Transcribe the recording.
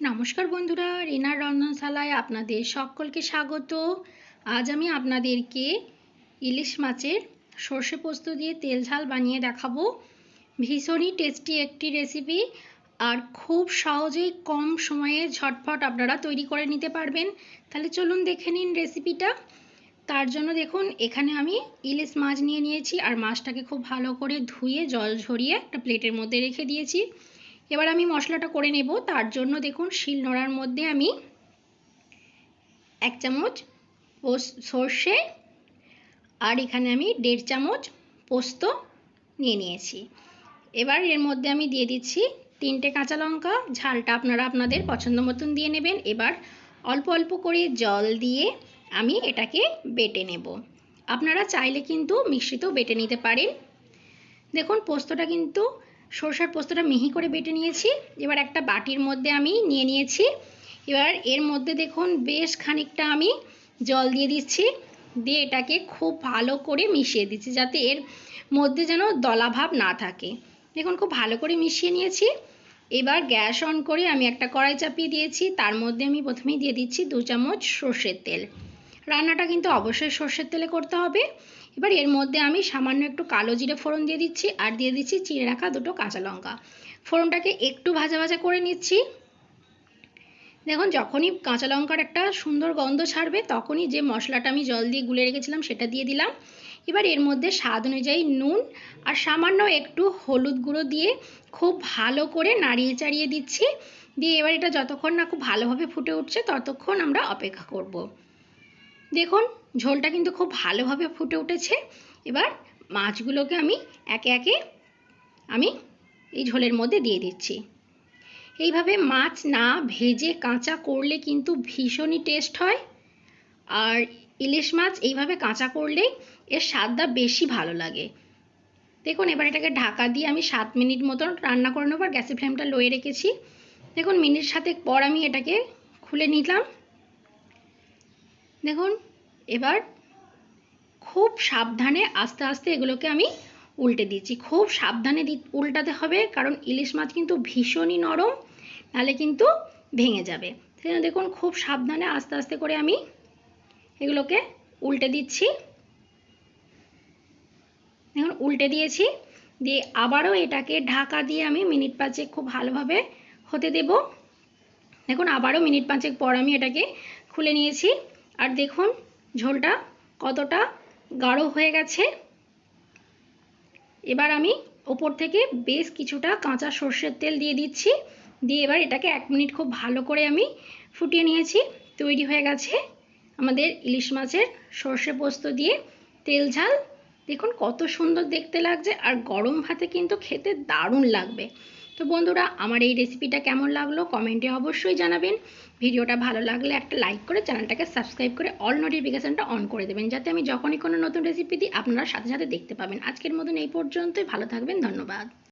নমস্কার বন্ধুরা, রিনার রন্ধনশালায় আপনাদের সকলকে স্বাগত। আজ আমি আপনাদেরকে ইলিশ মাছের সর্ষে পোস্ত দিয়ে তেল ঝাল বানিয়ে দেখাবো। ভীষণই টেস্টি একটি রেসিপি আর খুব সহজেই কম সময়ে ঝটফট আপনারা তৈরি করে নিতে পারবেন। তাহলে চলুন দেখে নিন রেসিপিটা তার জন্য দেখুন, এখানে আমি ইলিশ মাছ নিয়ে নিয়েছি আর মাছটাকে খুব ভালো করে ধুয়ে জল ঝরিয়ে একটা প্লেটের মধ্যে রেখে দিয়েছি। এবার আমি মশলাটা করে নেব। তার জন্য দেখুন, শিল নোড়ার মধ্যে আমি এক চামচ সর্ষে, আর এখানে আমি দেড় চামচ পোস্ত নিয়ে নিয়েছি। এবার এর মধ্যে আমি দিয়ে দিচ্ছি তিনটে কাঁচা লঙ্কা। ঝালটা আপনারা আপনাদের পছন্দ মতন দিয়ে নেবেন। এবার অল্প অল্প করে জল দিয়ে আমি এটাকে বেটে নেব। আপনারা চাইলে কিন্তু মিশ্রিত বেটে নিতে পারেন। দেখুন, পোস্তটা কিন্তু সরষের পোস্তটা মিহি করে বেটে নিয়েছি। এবার একটা বাটির মধ্যে আমি নিয়ে নিয়েছি। এবার এর মধ্যে দেখুন বেশ খানিকটা আমি জল দিয়ে দিচ্ছি। দিয়ে এটাকে খুব ভালো করে মিশিয়ে দিচ্ছি যাতে এর মধ্যে যেন দলাভাব না থাকে। দেখুন খুব ভালো করে মিশিয়ে নিয়েছি। এবার গ্যাস অন করে আমি একটা কড়াই চাপিয়ে দিয়েছি। তার মধ্যে আমি প্রথমেই দিয়ে দিচ্ছি দু চামচ সর্ষের তেল। রান্নাটা কিন্তু অবশ্যই সর্ষের তেলে করতে হবে। এবার এর মধ্যে আমি সামান্য একটু কালো জিরে ফোড়ন দিয়ে দিচ্ছি, আর দিয়ে দিচ্ছি চিড়ে রাখা দুটো কাঁচা লঙ্কা। ফোড়নটাকে একটু ভাজা ভাজা করে নিচ্ছি। দেখুন, যখনই কাঁচা লঙ্কার একটা সুন্দর গন্ধ ছাড়বে, তখনই যে মশলাটা আমি জল দিয়ে গুলে রেখেছিলাম সেটা দিয়ে দিলাম। এবার এর মধ্যে স্বাদ অনুযায়ী নুন আর সামান্য একটু হলুদ গুঁড়ো দিয়ে খুব ভালো করে নাড়িয়ে চাড়িয়ে দিচ্ছি। দিয়ে এবার এটা যতক্ষণ না খুব ভালোভাবে ফুটে উঠছে, ততক্ষণ আমরা অপেক্ষা করব। দেখুন, ঝোলটা কিন্তু খুব ভালোভাবে ফুটে উঠেছে। এবার মাছগুলোকে আমি একে একে আমি এই ঝোলের মধ্যে দিয়ে দিচ্ছি। এইভাবে মাছ না ভেজে কাঁচা করলে কিন্তু ভীষণই টেস্ট হয়। আর ইলিশ মাছ এইভাবে কাঁচা করলে এর স্বাদটা বেশি ভালো লাগে। দেখুন, এবার এটাকে ঢাকা দিয়ে আমি সাত মিনিট মতন রান্না করে নেব আর গ্যাসের ফ্লেমটা লয়ে রেখেছি। দেখুন, মিনিট সাথে পর আমি এটাকে খুলে নিলাম। দেখুন, এবার খুব সাবধানে আস্তে আস্তে এগুলোকে আমি উল্টে দিচ্ছি। খুব সাবধানে উল্টাতে হবে, কারণ ইলিশ মাছ কিন্তু ভীষণই নরম, নাহলে কিন্তু ভেঙে যাবে। সেজন্য দেখুন, খুব সাবধানে আস্তে আস্তে করে আমি এগুলোকে উল্টে দিচ্ছি। দেখুন, উল্টে দিয়েছি। দিয়ে আবারও এটাকে ঢাকা দিয়ে আমি মিনিট পাঁচেক খুব ভালোভাবে হতে দেব। দেখুন, আবারও মিনিট পাঁচেক পর আমি এটাকে খুলে নিয়েছি। আর দেখুন, ঝোলটা কতটা গাঢ় হয়ে গেছে। এবার আমি ওপর থেকে বেশ কিছুটা কাঁচা সর্ষের তেল দিয়ে দিচ্ছি। দিয়ে এবার এটাকে এক মিনিট খুব ভালো করে আমি ফুটিয়ে নিয়েছি। তৈরি হয়ে গেছে আমাদের ইলিশ মাছের সর্ষে পোস্ত দিয়ে তেল ঝাল। দেখুন কত সুন্দর দেখতে লাগছে আর গরম ভাতে কিন্তু খেতে দারুণ লাগবে। তো বন্ধুরা, আমার এই রেসিপিটা কেমন লাগল কমেন্টে অবশ্যই জানাবেন। ভিডিওটা ভালো লাগলে একটা লাইক করে চ্যানেলটাকে সাবস্ক্রাইব করে অল নোটিফিকেশানটা অন করে দেবেন, যাতে আমি যখনই কোনো নতুন রেসিপি দিই, আপনারা সাথে সাথে দেখতে পাবেন। আজকের মতন এই পর্যন্তই, ভালো থাকবেন, ধন্যবাদ।